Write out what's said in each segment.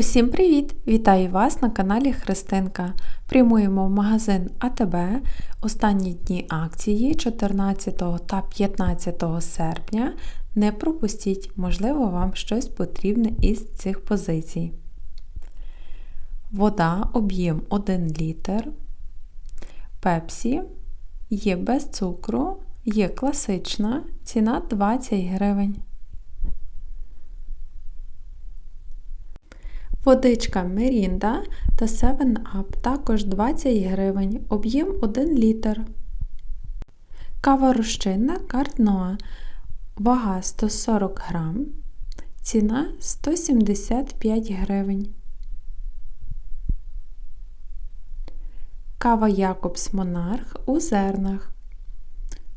Усім привіт! Вітаю вас на каналі Христинка. Прямуємо в магазин АТБ останні дні акції 14 та 15 серпня. Не пропустіть, можливо, вам щось потрібне із цих позицій. Вода об'єм 1 літр. Пепсі є без цукру, є класична, ціна 20 гривень. Водичка Мерінда та 7up також 20 гривень, об'єм 1 літр. Кава розчинна Картноа, вага 140 грам, ціна 175 гривень. Кава Якобс Монарх у зернах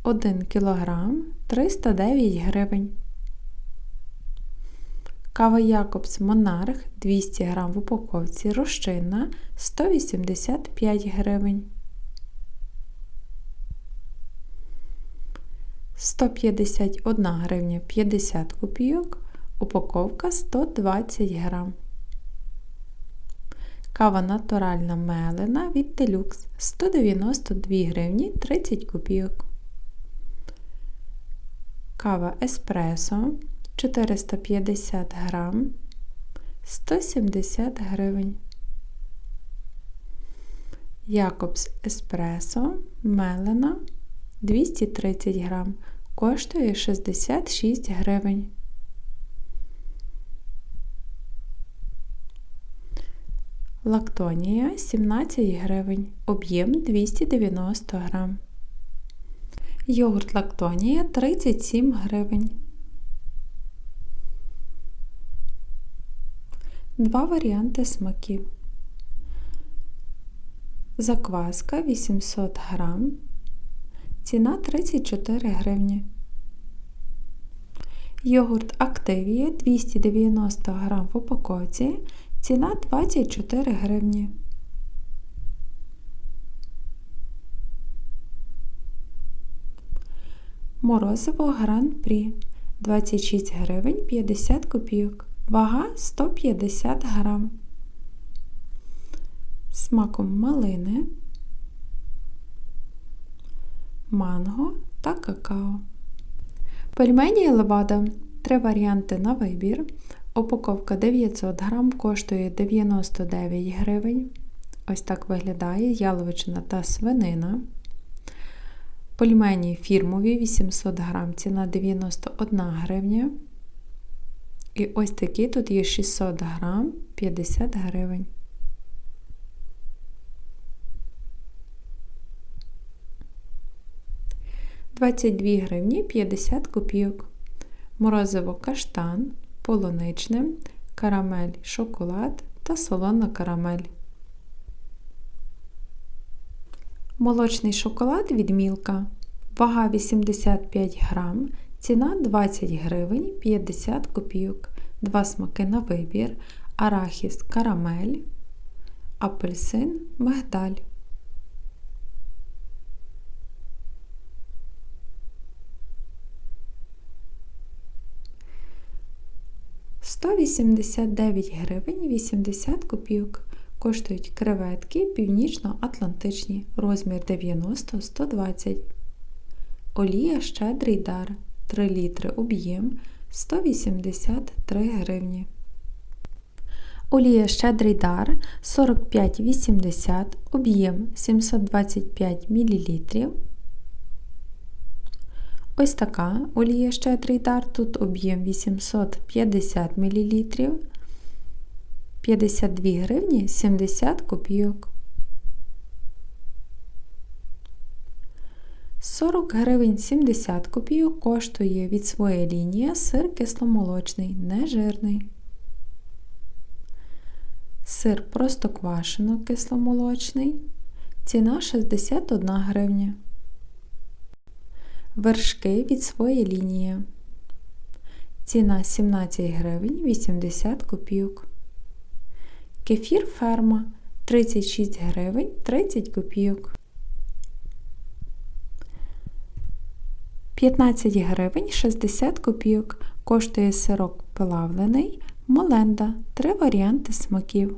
1 кг 309 гривень. Кава Якобс Монарх 200 г в упаковці розчинна 185 гривень. 151 гривня 50 копійок, упаковка 120 грам. Кава натуральна мелена від Deluxe 192 гривні 30 копійок. Кава Еспресо 450 грам 170 гривень. Якобс Еспресо мелена 230 грам, коштує 66 гривень. Лактонія 17 гривень, об'єм 290 грам. Йогурт Лактонія 37 гривень. Два варіанти смаків. Закваска 800 грам. Ціна 34 гривні. Йогурт Активія 290 грам в упаковці. Ціна 24 гривні. Морозиво Гран-Прі 26 гривень 50 копійок. Вага 150 грам. Смаком малини, манго та какао. Пельмені левада. Три варіанти на вибір. Упаковка 900 грам коштує 99 гривень. Ось так виглядає яловичина та свинина. Пельмені фірмові 800 грам, ціна 91 гривня. І ось такі тут є 600 грам 50 гривень. Двадцять дві гривні 50 копійок. Морозиво каштан, полуничне, карамель, шоколад та солона карамель. Молочний шоколад від Мілка. Вага 85 грам, Ціна 20 гривень 50 копійок. Два смаки на вибір. Арахіс карамель, апельсин, мигдаль. Сто вісімдесят дев'ять гривень 80 копійок. Коштують креветки північно-атлантичні, розмір 90-120. Олія щедрий дар 3 літри об'єм 183 гривні. Олія щедрий дар 45,80 об'єм 725 мл. Ось така олія щедрий дар, тут об'єм 850 мл. 52 гривні 70 копійок. 40 гривень 70 копійок коштує від своєї лінії сир кисломолочний, нежирний. Сир простоквашино кисломолочний. Ціна 61 гривня. Вершки від своєї лінії. Ціна 17 гривень 80 копійок. Кефір ферма 36 гривень 30 копійок. 15 гривень 60 копійок коштує сирок плавлений Моленда. Три варіанти смаків.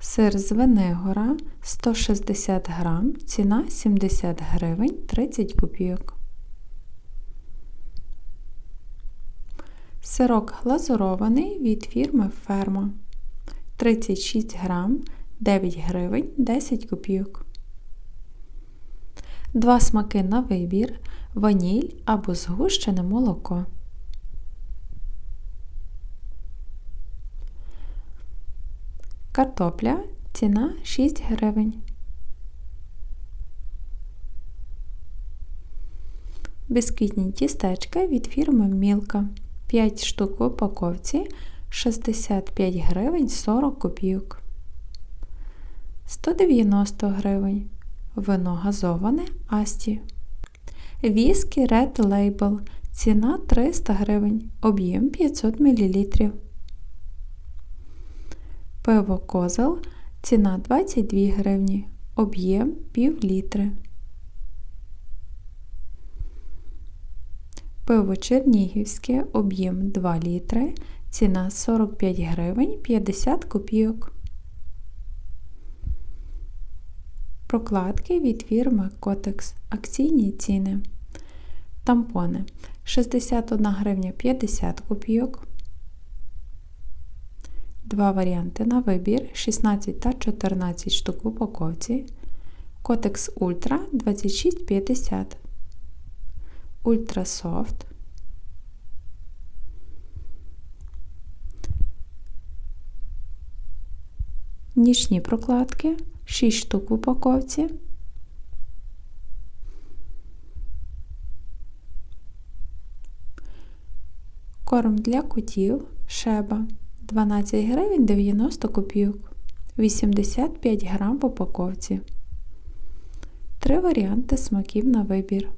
Сир з Венегора 160 грам, ціна 70 гривень 30 копійок. Сирок глазурований від фірми Ферма 36 грам 9 гривень 10 копійок. Два смаки на вибір ваніль або згущене молоко. Картопля ціна 6 гривень. Бісквітні тістечка від фірми Мілка 5 штук в упаковці 65 гривень 40 копійок. 190 гривень. Вино газоване Асті. Віскі Red Label. Ціна 300 гривень. Об'єм 500 мл. Пиво Козел. Ціна 22 гривні. Об'єм пів літри. Пиво Чернігівське, об'єм 2 літри, ціна 45 гривень 50 копійок. Прокладки від фірми Котекс. Акційні ціни. Тампони 61 гривня 50 копійок. Два варіанти на вибір 16 та 14 штук в упаковці. Котекс Ультра 26,50. Ультра Софт. Нічні прокладки 6 штук в упаковці. Корм для котів шеба 12 гривень 90 копійок, 85 грам в упаковці. Три варіанти смаків на вибір.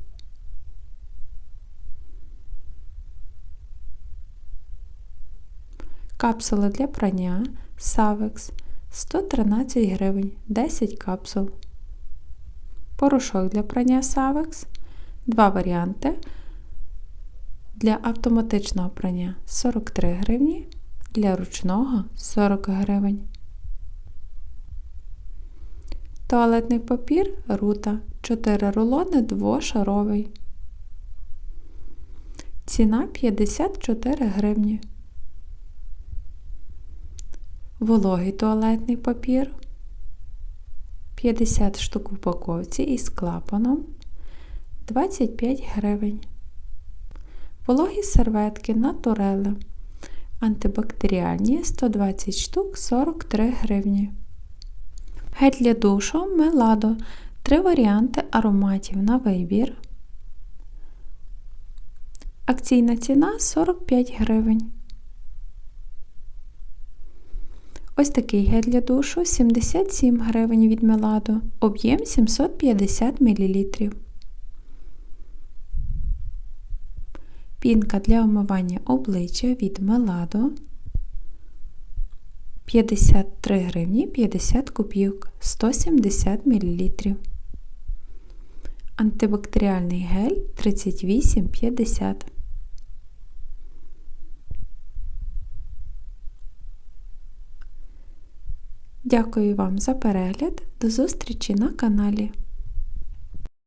Капсули для прання Savex 113 гривень 10 капсул. Порошок для прання Savex. Два варіанти. Для автоматичного прання 43 гривні, для ручного 40 гривень. Туалетний папір рута 4 рулони двошаровий. Ціна 54 гривні. Вологий туалетний папір 50 штук в упаковці із клапаном 25 гривень. Вологі серветки натурели антибактеріальні 120 штук 43 гривні. Гель для душу Меладо. Три варіанти ароматів на вибір. Акційна ціна 45 гривень. Ось такий гель для душу 77 гривень від Меладо, об'єм 750 мл. Пінка для омивання обличчя від Меладо 53 гривні 50 копійок 170 мл. Антибактеріальний гель 38,50 Дякую вам за перегляд. До зустрічі на каналі.